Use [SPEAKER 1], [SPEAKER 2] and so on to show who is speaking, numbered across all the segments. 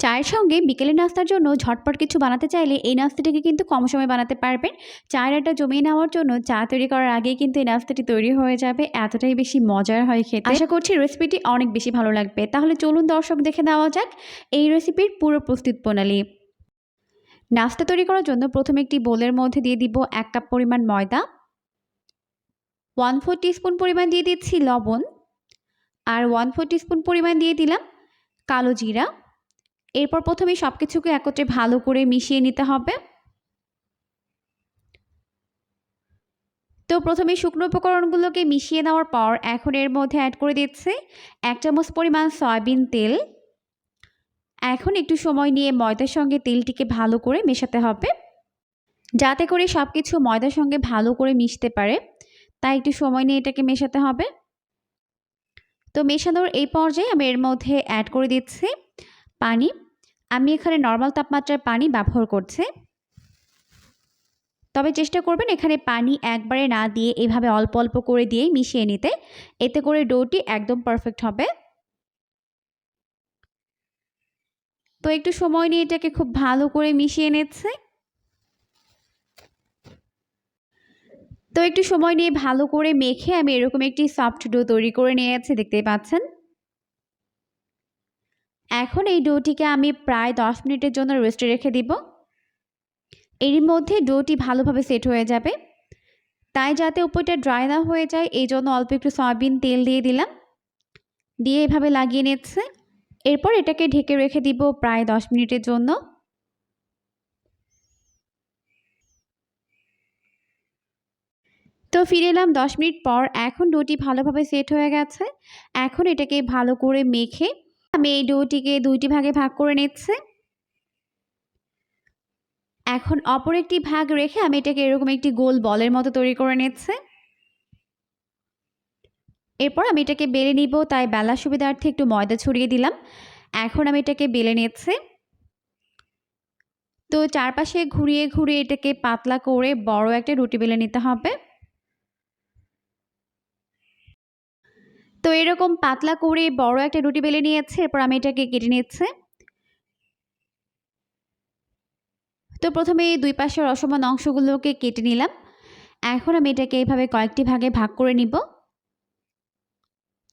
[SPEAKER 1] চায়ের সঙ্গে বিকেলের নাস্তার জন্য ঝটপট কিছু বানাতে চাইলে এই নাস্তাটিকে কিন্তু কম সময় বানাতে পারবেন। চায়ের আটা জমিয়ে নেওয়ার জন্য চা তৈরি করার আগেই কিন্তু এই নাস্তাটি তৈরি হয়ে যাবে। এতটাই বেশি মজার হয় খেতে। আশা করছি রেসিপিটি অনেক বেশি ভালো লাগবে। তাহলে চলুন দর্শক দেখে দেওয়া যাক এই রেসিপির পুরো প্রস্তুত প্রণালী। নাস্তা তৈরি করার জন্য প্রথমে একটি বোলের মধ্যে দিয়ে দিব এক কাপ পরিমাণ ময়দা। ওয়ান ফোর টিস্পুন পরিমাণ দিয়ে দিচ্ছি লবণ। আর ওয়ান ফোর টিস্পুন পরিমাণ দিয়ে দিলাম কালো জিরা। এরপর প্রথমে সব কিছুকে একত্রে ভালো করে মিশিয়ে নিতে হবে। তো প্রথমে শুকনো উপকরণগুলোকে মিশিয়ে নেওয়ার পর এখন এর মধ্যে অ্যাড করে দিচ্ছে এক চামচ পরিমাণ সয়াবিন তেল। এখন একটু সময় নিয়ে ময়দার সঙ্গে তেলটিকে ভালো করে মেশাতে হবে। যাতে করে সব কিছু ময়দার সঙ্গে ভালো করে মিশতে পারে, তাই একটু সময় নিয়ে এটাকে মেশাতে হবে। তো মেশানোর এই পর্যায়ে আমি এর মধ্যে অ্যাড করে দিচ্ছি পানি। আমি এখানে নর্মাল তাপমাত্রার পানি ব্যবহার করছি। তবে চেষ্টা করবেন এখানে পানি একবারে না দিয়ে এভাবে অল্প অল্প করে দিয়েই মিশিয়ে নিতে। এতে করে ডোটি একদম পারফেক্ট হবে। তো একটু সময় নিয়ে এটাকে খুব ভালো করে মিশিয়ে নিচ্ছে। তো একটু সময় নিয়ে ভালো করে মেখে আমি এরকম একটি সফট ডো তৈরি করে নিয়েছি, দেখতেই পাচ্ছেন। এখন এই ডোটিকে আমি প্রায় দশ মিনিটের জন্য রেস্টে রেখে দিব। এর মধ্যে ডোটি ভালোভাবে সেট হয়ে যাবে। তাই যাতে উপরটা ড্রাই না হয়ে যায়, এই জন্য অল্প একটু সয়াবিন তেল দিয়ে দিলাম। দিয়ে এভাবে লাগিয়ে নিচ্ছে। এরপর এটাকে ঢেকে রেখে দিব প্রায় দশ মিনিটের জন্য। তো ফিরে এলাম দশ মিনিট পর। এখন ডোটি ভালোভাবে সেট হয়ে গেছে। এখন এটাকে ভালো করে মেখে আমি এই ডোটিকে দুইটি ভাগে ভাগ করে নিচ্ছি। এখন অপর একটি ভাগ রেখে আমি এটাকে এরকম একটি গোল বলের মতো তৈরি করে নিচ্ছি। এরপর আমি এটাকে বেলে নিব, তাই বেলা সুবিধার্থে একটু ময়দা ছড়িয়ে দিলাম। এখন আমি এটাকে বেলে নিচ্ছি। তো চারপাশে ঘুরিয়ে ঘুরিয়ে এটাকে পাতলা করে বড় একটা রুটি বেলে নিতে হবে। তো এরকম পাতলা করে বড় একটা রুটি বেলে নিয়েছে, এরপর আমি এটাকে কেটে নিচ্ছে। তো প্রথমে দুই পাশের অসমান অংশগুলোকে কেটে নিলাম। এখন আমি এটাকে এইভাবে কয়েকটি ভাগে ভাগ করে নিব।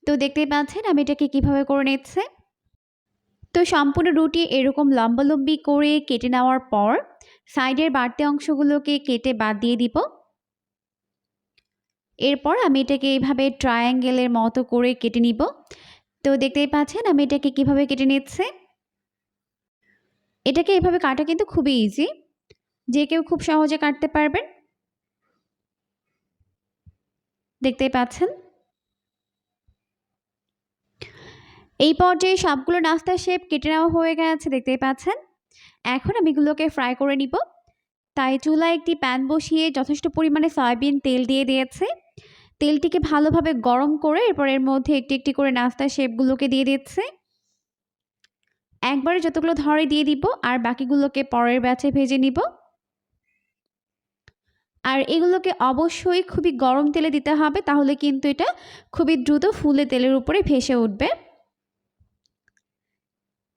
[SPEAKER 1] তো দেখতেই পাচ্ছেন, আমি এটাকে কীভাবে করে নিচ্ছে। তো সম্পূর্ণ রুটি এরকম লম্বালম্বি করে কেটে নেওয়ার পর, সাইডের বাড়তি অংশগুলোকে কেটে বাদ দিয়ে দিব। এরপর আমি এটাকে এইভাবে ট্রায়াঙ্গেলের মতো করে কেটে নিব। তো দেখতেই পাচ্ছেন, আমি এটাকে কীভাবে কেটে নিচ্ছে? এটাকে এভাবে কাটা কিন্তু খুবই ইজি যে কেউ খুব সহজে কাটতে পারবেন। দেখতেই পাচ্ছেন? এই পর্যায়ে সবগুলো নাস্তার শেপ কেটে নেওয়া হয়ে গেছে, দেখতেই পাচ্ছেন? এখন আমি এগুলোকে ফ্রাই করে নিব। তাই চুলায় একটি প্যান বসিয়ে যথেষ্ট পরিমাণে সয়াবিন তেল দিয়ে দিয়েছে। তেলটিকে ভালোভাবে গরম করে এরপর এর মধ্যে একটি একটি করে নাস্তার শেপগুলোকে দিয়ে দিচ্ছে। একবারে যতগুলো ধরে দিয়ে দিব আর বাকিগুলোকে পরের ব্যাচে ভেজে নিব। আর এগুলোকে অবশ্যই খুবই গরম তেলে দিতে হবে, তাহলে কিন্তু এটা খুবই দ্রুত ফুলে তেলের উপরে ভেসে উঠবে।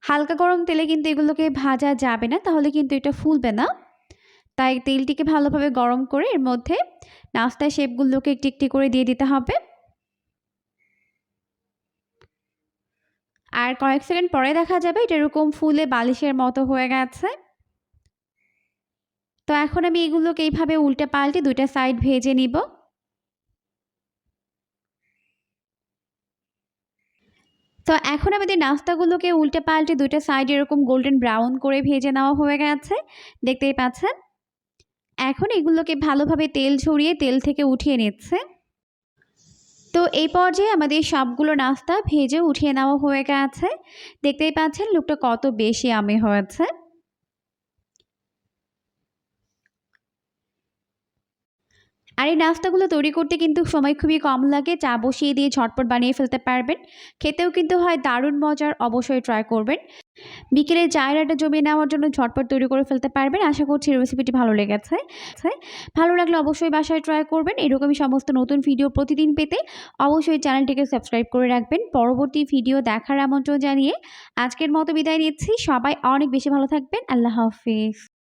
[SPEAKER 1] হালকা গরম তেলে কিন্তু এগুলোকে ভাজা যাবে না, তাহলে কিন্তু এটা ফুলবে না। তাই তেলটিকে ভালোভাবে গরম করে এর মধ্যে নাস্তা শেপগুলোকে একটি একটি করে দিয়ে দিতে হবে। আর কয়েক সেকেন্ড পরে দেখা যাবে এটা এরকম ফুলে বালিশের মতো হয়ে গেছে। তো এখন আমি এগুলোকে এইভাবে উল্টে পাল্টে দুইটা সাইড ভেজে নিব। তো এখন আমাদের নাস্তাগুলোকে উল্টে পাল্টে দুইটা সাইড এরকম গোল্ডেন ব্রাউন করে ভেজে নেওয়া হয়ে গেছে। দেখতেই পাচ্ছেন? এখন এগুলোকে ভালোভাবে তেল ছড়িয়ে তেল থেকে উঠিয়ে নিচ্ছে। তো এই পর্যায়ে আমাদের সবগুলো নাস্তা ভেজে উঠিয়ে নেওয়া হয়ে গেছে। দেখতেই পাচ্ছেন লুকটা কত বেশি আমি হয়েছে। আর এই নাস্তাগুলো তৈরি করতে কিন্তু সময় খুবই কম লাগে। চা বসিয়ে দিয়ে ঝটপট বানিয়ে ফেলতে পারবেন। খেতেও কিন্তু হয় দারুণ মজার, অবশ্যই ট্রাই করবেন। বিকেলে চায়ের জমিয়ে নেওয়ার জন্য ঝটপট তৈরি করে ফেলতে পারবেন। আশা করছি রেসিপিটি ভালো লেগেছে। ভালো লাগলে অবশ্যই বাসায় ট্রাই করবেন। এরকমই সমস্ত নতুন ভিডিও প্রতিদিন পেতে অবশ্যই চ্যানেলটিকে সাবস্ক্রাইব করে রাখবেন। পরবর্তী ভিডিও দেখার আমন্ত্রণ জানিয়ে আজকের মতো বিদায় নিচ্ছি। সবাই অনেক বেশি ভালো থাকবেন। আল্লাহ হাফিজ।